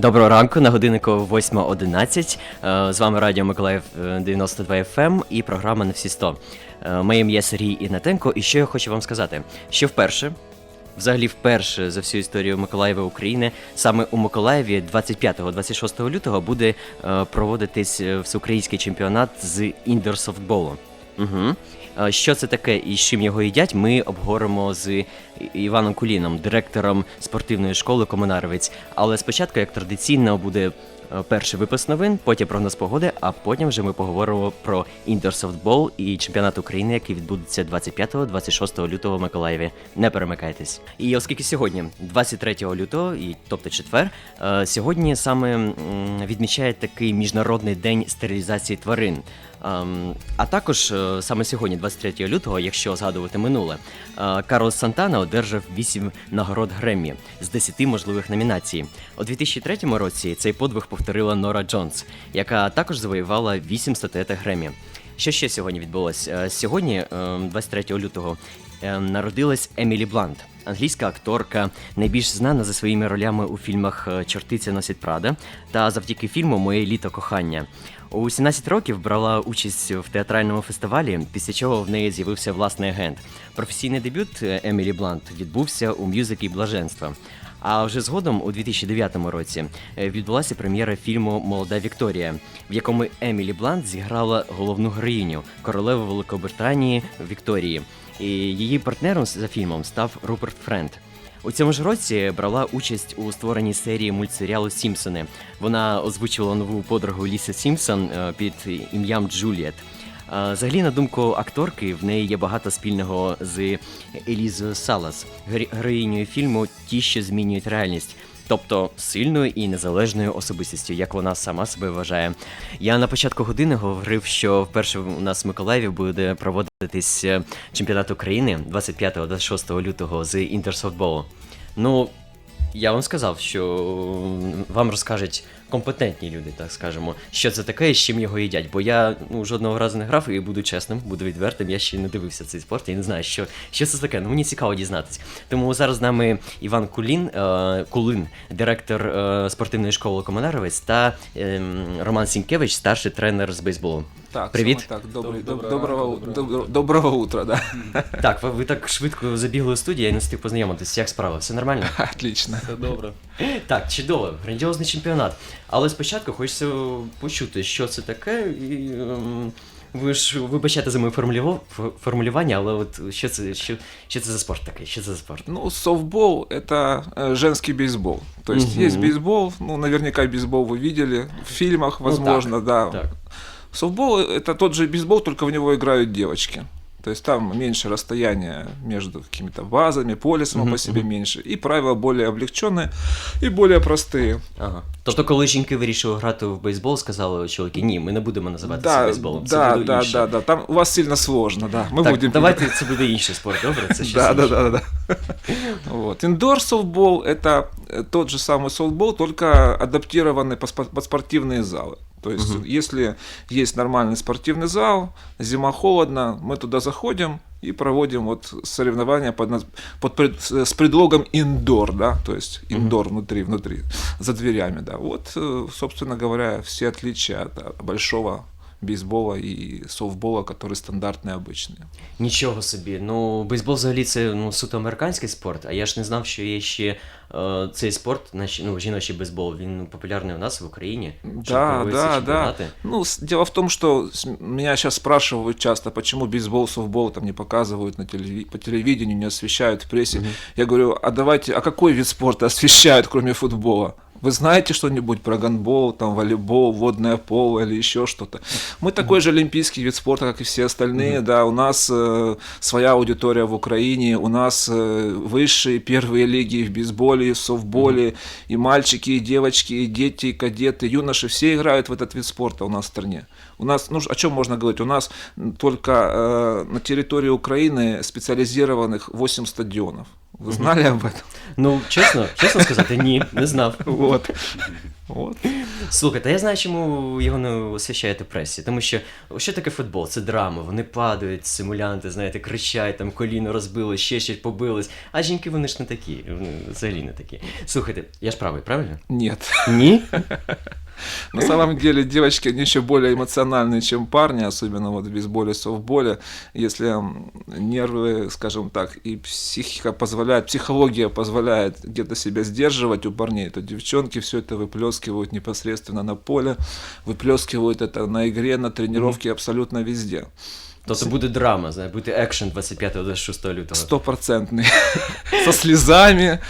Доброго ранку на годиннику 8.11. Е, З вами Радіо Миколаїв е, 92 FM і програма на всі 100. Е, Моє ім'я Сергій Ігнатенко, і що я хочу вам сказати, що вперше. Взагалі, вперше за всю історію Миколаєва України саме у Миколаєві 25-26 лютого буде е, проводитись е, всеукраїнський чемпіонат з індор-софтболу. Угу. Що це таке і з чим його їдять, ми обговоримо з Іваном Куліном, директором спортивної школи Комунаровець. Але спочатку, як традиційно, буде е, перший випуск новин, потім прогноз погоди, а потім вже ми поговоримо про індор-софтбол і чемпіонат України, який відбудеться 25-26 лютого в Миколаєві. Не перемикайтесь. І оскільки сьогодні, 23 лютого, і тобто четвер, е, сьогодні саме відмічає такий міжнародний день стерилізації тварин. Ем, А також е, саме сьогодні, 23 лютого, якщо згадувати минуле, е, Карлос Сантана одержав 8 нагород Греммі з 10 можливих номінацій. У 2003 році цей подвиг повторила Нора Джонс, яка також завоювала 8 статуеток Греммі. Що ще сьогодні відбулось? Е, Сьогодні, е, 23 лютого, е, народилась Емілі Блант, англійська акторка, найбільш знана за своїми ролями у фільмах Чортиця носить Прада та завдяки фільму Моє літо кохання. У 17 років брала участь в театральному фестивалі, після чого в неї з'явився власний агент. Професійний дебют е, Емілі Блант відбувся у мюзиклі Блаженства. А вже згодом, у 2009 році, е, відбулася прем'єра фільму Молода Вікторія, в якому Емілі Блант зіграла головну героїню королеву Великобританії Вікторії. І її партнером за фільмом став Руперт Френд. У цьому ж році брала участь у створенні серії мультсеріалу Сімпсони. Вона озвучувала нову подругу Ліси Сімпсон е, під ім'ям Джуліет. Е, Взагалі, на думку акторки, в неї є багато спільного з Елізою Салас, гер- героїнею фільму Ті, що змінюють реальність. Тобто сильною і незалежною особистістю, як вона сама себе вважає. Я на початку години говорив, що вперше у нас в Миколаєві буде проводитись е, чемпіонат України 25-26 лютого з інтерсофтболу. Ну, я вам сказав, що вам розкажуть компетентні люди, так скажемо, що це таке і з чим його їдять. Бо я ну, жодного разу не грав і буду чесним, буду відвертим. Я ще не дивився цей спорт і не знаю, що, що це таке. Ну мені цікаво дізнатися. Тому зараз з нами Іван Кулін, е, Кулин, директор е, спортивної школи Комунаровець, та е, Роман Сінкевич, старший тренер з бейсболу. Так, Привіт. саме Так, добрий, Доб- доб- доброго доброго, ранку, доброго, доброго утра, да. Так, ви, ви так швидко забігли у студію, я не встиг познайомитись. Як справа? Все нормально? Отлично. Все добре. Так, чудово, грандіозний чемпіонат. Але спочатку хочеться почути, що це таке. І, ем, ви ж вибачайте за моє формулюва- ф- формулювання, але от що це, що, що це за спорт такий? Що це за спорт? Ну, софтбол – это э, женский бейсбол. То есть Мгм. есть бейсбол, ну, наверняка бейсбол вы видели, в фильмах, возможно, да. Так. Софтбол – это тот же бейсбол, только в него играют девочки. То есть там меньше расстояние между какими-то базами, поле само Мгм, по себе мгм. меньше. И правила более облегченные и более простые. Ага. Тобто, коли жінки вирішили грати в бейсбол, сказали чоловіки, ні, ми не будемо називати це Да, бейсболом. Це да, буде да, інше. да, да. Там у вас сильно сложно, да. Мы так, будем давайте це буде інший спорт, добре? Це щось Да, да, інше. да, да, да. Вот. Индор софтбол это э, тот же самый софтбол, только адаптированный под спор- под спортивные залы. То есть, Мгм. если есть нормальный спортивный зал, зима холодно, мы туда заходим и проводим вот соревнования под, наз- под пред- с с предлогом индор, да, то есть Мгм. индор внутри, внутри, за дверями, да. Вот, э, собственно говоря, все отличия от а, большого бейсбола и софтбола, которые стандартные обычные. Нічого собі. Ну, бейсбол взагалі це ну, суто американський спорт, а я ж не знав, що є ще е, цей спорт, наш- ну, жіночий бейсбол, він популярний у нас в Україні. Щоб Да, проводяться да, да. чемпіонати. Ну, с- дело в том, что с- меня сейчас спрашивают часто, почему бейсбол, софтбол там не показывают на телеви- по телевидению, не освещают в прессе. Мгм. Я говорю, а давайте, а какой вид спорта освещают, кроме футбола? Вы знаете что-нибудь про гандбол, там, волейбол, водное поло или еще что-то? Мы такой же олимпийский вид спорта, как и все остальные, да, у нас э, своя аудитория в Украине, у нас э, высшие первые лиги в бейсболе, в софтболе, и мальчики, и девочки, и дети, и кадеты, юноши, все играют в этот вид спорта у нас в стране. У нас, ну, о чем можно говорить? У нас только э, на территории Украины специализированных 8 стадионов. Вы знали об этом? Ну, чесно, чесно сказати, ні, не знав. Вот. Вот. Слухайте, я знаю, чому його не освящаєте в пресі. Тому що що таке футбол? Це драма. Вони падають, симулянти, знаєте, кричать, там коліно розбили, ще щось побились. А жінки вони ж не такі, взагалі не такі. Слухайте, я ж правий, правильно? Нет. Ні? На самом деле девочки, они еще более эмоциональные, чем парни, особенно вот в бейсболе, софтболе. Если нервы, скажем так, и психика позволяет, психология позволяет где-то себя сдерживать у парней, то девчонки все это выплескивают непосредственно на поле, выплескивают это на игре, на тренировке, абсолютно везде. Тобто буде драма, знає, буде екшен 25-26 лютого. Стопроцентный. Со слезами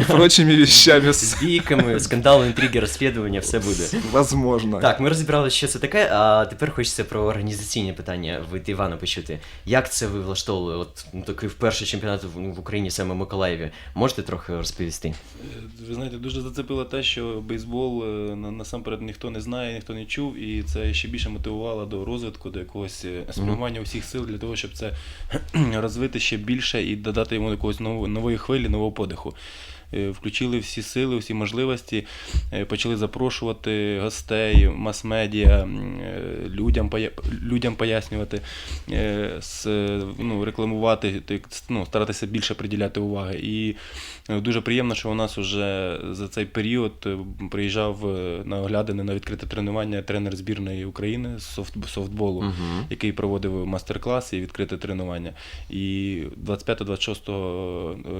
и прочими вещами. З бійками, скандали, інтриги, розслідування, все буде. Возможно. Так, ми розібралися, що це таке, а тепер хочеться про організаційні питання від Івана почути. Як це ви влаштовували? От ну, такий перший чемпіонат в, в Україні, саме в Миколаєві. Можете трохи розповісти? Ви знаєте, дуже зацепило те, що бейсбол е, насамперед ніхто не знає, ніхто не чув, і це ще більше мотивувало до розвитку, до якогось е, спрямування усіх сил для того, щоб це розвити ще більше і додати йому якогось нової, хвилі, нового подиху. Е, Включили всі сили, всі можливості, е, почали запрошувати гостей, мас-медіа, е, людям, людям пояснювати, ну, рекламувати, ну, старатися більше приділяти уваги. І дуже приємно, що у нас вже за цей період приїжджав на оглядини на відкрите тренування тренер збірної України з софт- софтболу, Угу. який проводив мастер-клас і відкрите тренування. І 25-26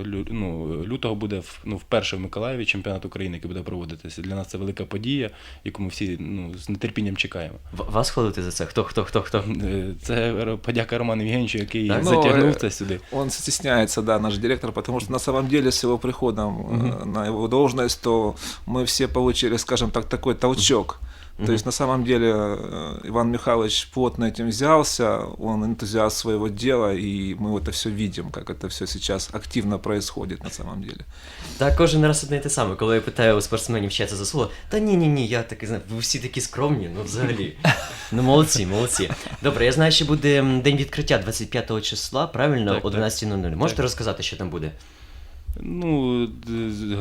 лю- ну, лютого буде в- ну, вперше в Миколаєві чемпіонат України, який буде проводитися. Для нас це велика подія, яку ми всі ну, з нетерпінням чекаємо. Вас хвалити за це? Хто, хто, хто, хто? Е, Це подяка Роману Євгеньовичу, який Так? Ну, затягнув ну, це сюди. Он стісняється, да, наш директор, тому що на самом деле з його приходом э, на його должность, то ми всі получили, скажем так, такой толчок. То есть на самом деле э, Иван Михайлович плотно этим взялся, он энтузиаст своего дела, и мы это все видим, как это все сейчас активно происходит на самом деле. Та кожен раз одне й те саме, коли я питаю у спортсменів, що це за слово, та ні, ні, ні, я такий знаю, ви всі такі скромні, ну взагалі. Ну молодці, молодці. Добре, я знаю, що буде м, день відкриття 25 числа, правильно, Так, так. 11.00. Можете Так. розказати, що там буде? Ну,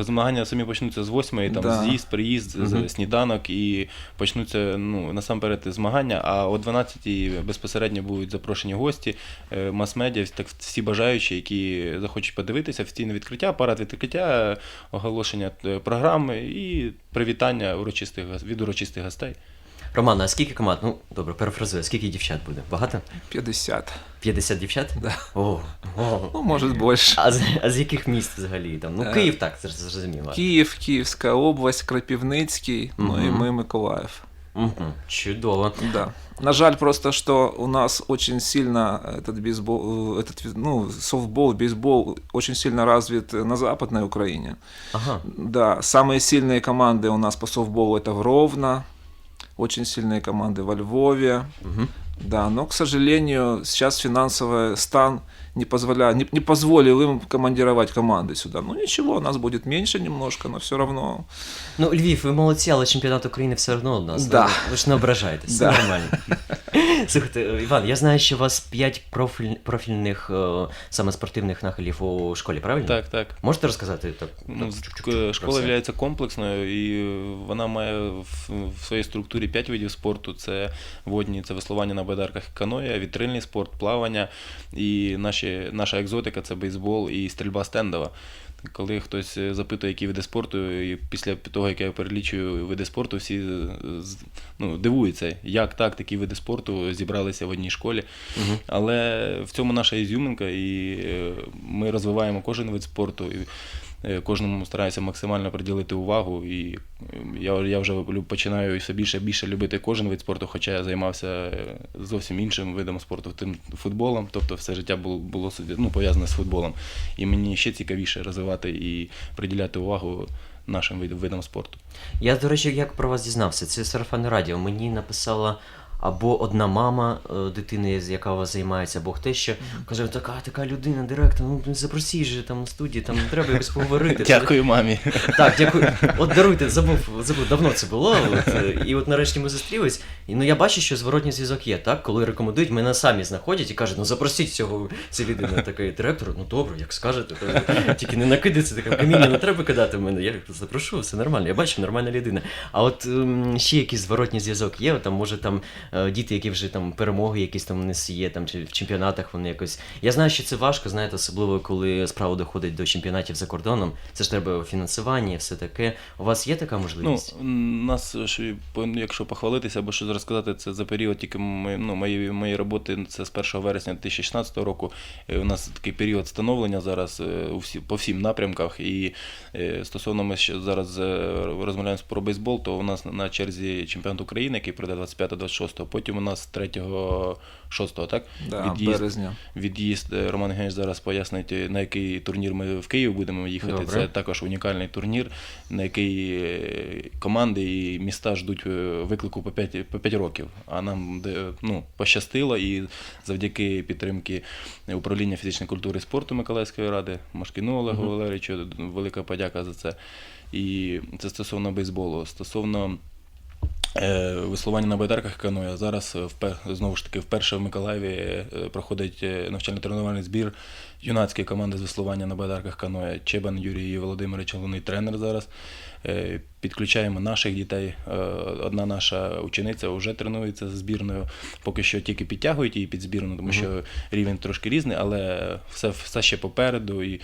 змагання самі почнуться з 8 там Да. з'їзд, приїзд, з- Мгм. сніданок і почнуться ну, насамперед змагання, а о 12 безпосередньо будуть запрошені гості, е, мас-медіа, так всі бажаючі, які захочуть подивитися, офіційне відкриття, парад відкриття, оголошення е, програми і привітання урочистих від урочистих гостей. Роман, а скільки команд? Ну, добре, перефразую, скільки дівчат буде? Багато? 50. 50 дівчат? Да. О, о. Ну, может больше. А з, а з яких міст взагалі там? Ну, Е, Київ так, це ж зрозуміло. Киев, Киевская область, Крапивницкий, ну и Мгм. мы Миколаев. Угу. Чудово. Да. На жаль просто, что у нас очень сильно этот бейсбол, э, этот, ну, софтбол, бейсбол очень сильно развит на Западной Украине. Ага. Да, самые сильные команды у нас по софтболу это в Ровно, очень сильные команды во Львове. Угу. Да, но, к сожалению, сейчас финансовый стан не, позволяет, не, не позволил им командировать команды сюда. Ну ничего, нас будет меньше немножко, но все равно. Ну, Львів, ви молодці, але чемпіонат України все одно у нас. Да. Ви, ж не ображаєтесь, все Да. нормально. Слухайте, Іван, я знаю, що у вас 5 профіль, профільних е, саме спортивних нахилів у школі, правильно? Так, так. Можете розказати так? Ну, школа є комплексною і вона має в, в своїй структурі 5 видів спорту: це водні, це веслування на байдарках і каноє, вітрильний спорт, плавання. І наші, наша екзотика це бейсбол і стрільба стендова. Коли хтось е, запитує, які види спорту, і після того, як я перелічую види спорту, всі е, ну, дивуються, як так такі види спорту зібралися в одній школі. Угу. Але в цьому наша ізюминка, і е, ми розвиваємо кожен вид спорту. Е, кожному стараюся максимально приділити увагу. І е, я, я вже починаю все більше більше любити кожен вид спорту, хоча я займався е, зовсім іншим видом спорту, тим футболом. Тобто все життя було, було ну, пов'язане з футболом. І мені ще цікавіше розвивати і приділяти увагу нашим вид- видам спорту. Я, до речі, як про вас дізнався? Це сарафанне радіо. Мені написала або одна мама е, дитини, з яка вас займається, або хтось ще каже, така така людина, директор, ну запросіть же там студії, там треба якось поговорити. Дякую мамі. Так, дякую. От даруйте, забув, забув, давно це було. От, е, і от нарешті ми зустрілись. І ну я бачу, що зворотній зв'язок є, так? Коли рекомендують, мене самі знаходять і кажуть, ну запросіть цього цю людину. Такий директор, ну добре, як скажете, то тільки не накидайте таке каміння, не треба кидати в мене. Я запрошу, все нормально. Я бачу, нормальна людина. А от ем, ще якийсь зворотній зв'язок є, там, може там діти, які вже там перемоги якісь там них є, там чи в чемпіонатах вони якось. Я знаю, що це важко, знаєте, особливо коли справа доходить до чемпіонатів за кордоном. Це ж треба фінансування, все таке. У вас є така Ну, можливість? м, нас, що, якщо похвалитися або щось розказати, це за період тільки ми- ну, моєї, моєї роботи, це з 1 вересня 2016 року. Е, У нас такий період становлення зараз е, по всім напрямках. І е, стосовно ми зараз е, розмовляємо про бейсбол, то у нас на черзі чемпіонат України, який пройде 25-26, потім у нас 3-6, так? Да, Від'їзд- березня. Від'їзд е, Роман Євгенович зараз пояснить, на який турнір ми в Київ будемо їхати. Добре. Це також унікальний турнір, на який е, команди і міста ждуть е, виклику по 5, по 5 років. А нам ну, пощастило і завдяки підтримки управління фізичної культури і спорту Миколаївської ради, Машкіну Олегу Валерійовичу, велика подяка за це. І це стосовно бейсболу. Стосовно Веслування на байдарках і каноє. Зараз е, знову ж таки вперше в Миколаєві е, проходить е, навчально-тренувальний збір юнацької команди з веслування на байдарках каноє. Чебан Юрій Володимирович, головний тренер зараз. Е, Підключаємо наших дітей. Е, Одна наша учениця вже тренується з збірною. Поки що тільки підтягують її під збірну, тому що рівень трошки різний, але все, все ще попереду. І Е,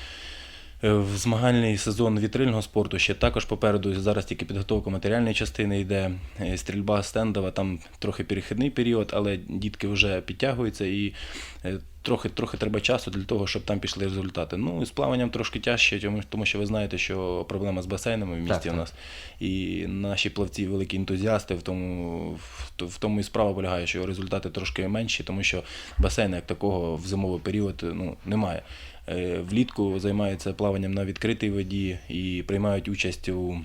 В змагальний сезон вітрильного спорту ще також попереду. Зараз тільки підготовка матеріальної частини йде. Е, Стрільба стендова, там трохи перехідний період, але дітки вже підтягуються і е, трохи, трохи треба часу для того, щоб там пішли результати. Ну і з плаванням трошки тяжче, тому, що ви знаєте, що проблема з басейнами в місті Так, так. у нас. І наші плавці великі ентузіасти, в тому, в, тому і справа полягає, що результати трошки менші, тому що басейну як такого в зимовий період ну, немає. Е, Влітку займаються плаванням на відкритій воді і приймають участь у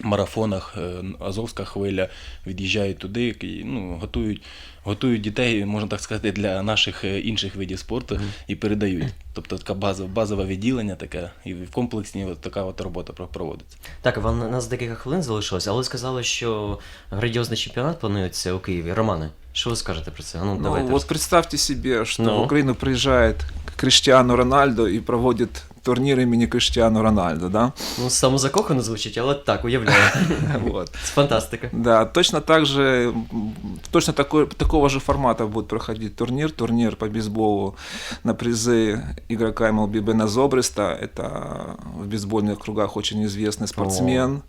марафонах. Е, Азовська хвиля від'їжджають туди, ну, готують, готують дітей, можна так сказати, для наших е, інших видів спорту і передають. Тобто така базова, базове відділення таке, і в комплексні от така от робота про- проводиться. Так, вам нас декілька хвилин залишилось, але сказали, що грандіозний чемпіонат планується у Києві. Романе, що ви скажете про це? А Ну, Ну, давайте. вот представьте себе, что Ну. в Украину приезжает Криштиану Рональдо и проводит турнир имени Криштиану Рональдо, да? Ну, самозакохано звучить, але так, уявляю. Вот. Це фантастика. Да, точно так же, м, точно такой, такого же формата будет проходить турнир, турнир по бейсболу на призы игрока МЛБ Бена Зобриста, это в бейсбольных кругах очень известный спортсмен,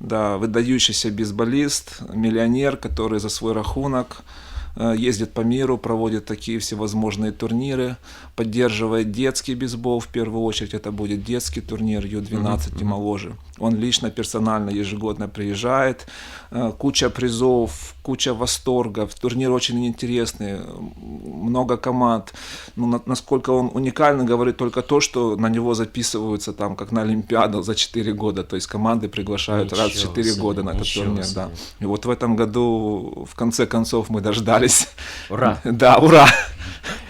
да, выдающийся бейсболист, миллионер, который за свой рахунок э, ездит по миру, проводит такие всевозможные турниры, поддерживает детский бейсбол, в первую очередь это будет детский турнир Ю-12 и моложе. Он лично, персонально, ежегодно приезжает, Э, куча призов, куча восторгов, турнир очень интересный, много команд. Ну, на- насколько он уникальный, говорит только то, что на него записываются там, как на Олимпиаду за 4 года, то есть команды приглашают раз в Ничего 4 себе, года на этот ничего турнир, себе. да. И вот в этом году, в конце концов, мы дождались. Ура! Да, ура!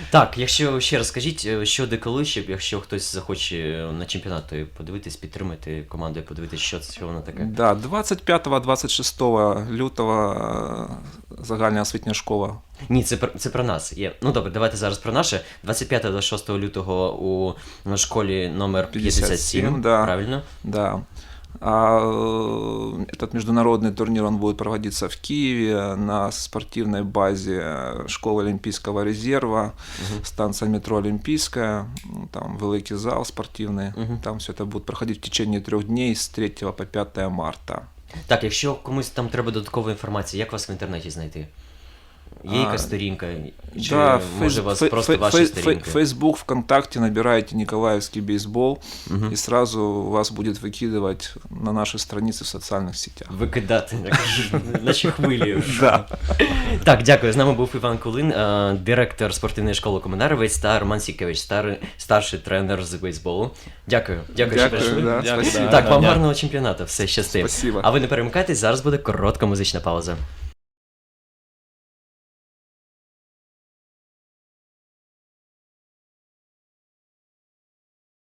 Так, якщо ще раз скажіть, е, що де коли, щоб якщо хтось захоче е, на чемпіонат то подивитись, підтримати команду, подивитись, що це що воно таке. Да, 25-26 лютого э, загальна освітня школа. Ні, це про це про нас. Є. Ну добре, давайте зараз про наше. 25-26 лютого у школі номер 57. 57, да. Правильно? Да. А э, этот международный турнир он будет проводиться в Киеве на спортивной базе школы Олимпийского резерва, станция метро Олимпийская, ну, там великий зал спортивный, Мгм. там все это будет проходить в течение трех дней с 3 по 5 марта. Так, якщо комусь там треба додаткова інформація, як вас в інтернеті знайти? Є А, якась сторінка? Чи да, може фейс- вас фей- просто фей- ваші фей- сторінки? фей- Facebook, ВКонтакте набираете Николаевский бейсбол, Мгм. и сразу вас будет выкидывать на наши страницы в социальных сетях. Викидати, так, наче хвилі. Да. Так, дякую. З нами був Іван Кулин, е, директор спортивної школи Комунеровець та Роман Сікевич, стар- старший тренер з бейсболу. Дякую. Дякую, що Дякую, прийшли. да, Дякую, спасибо. да. Так, вам Дякую. гарного чемпіонату. Все щастить. Спасибо. А ви не перемикайтесь, зараз буде коротка музична пауза.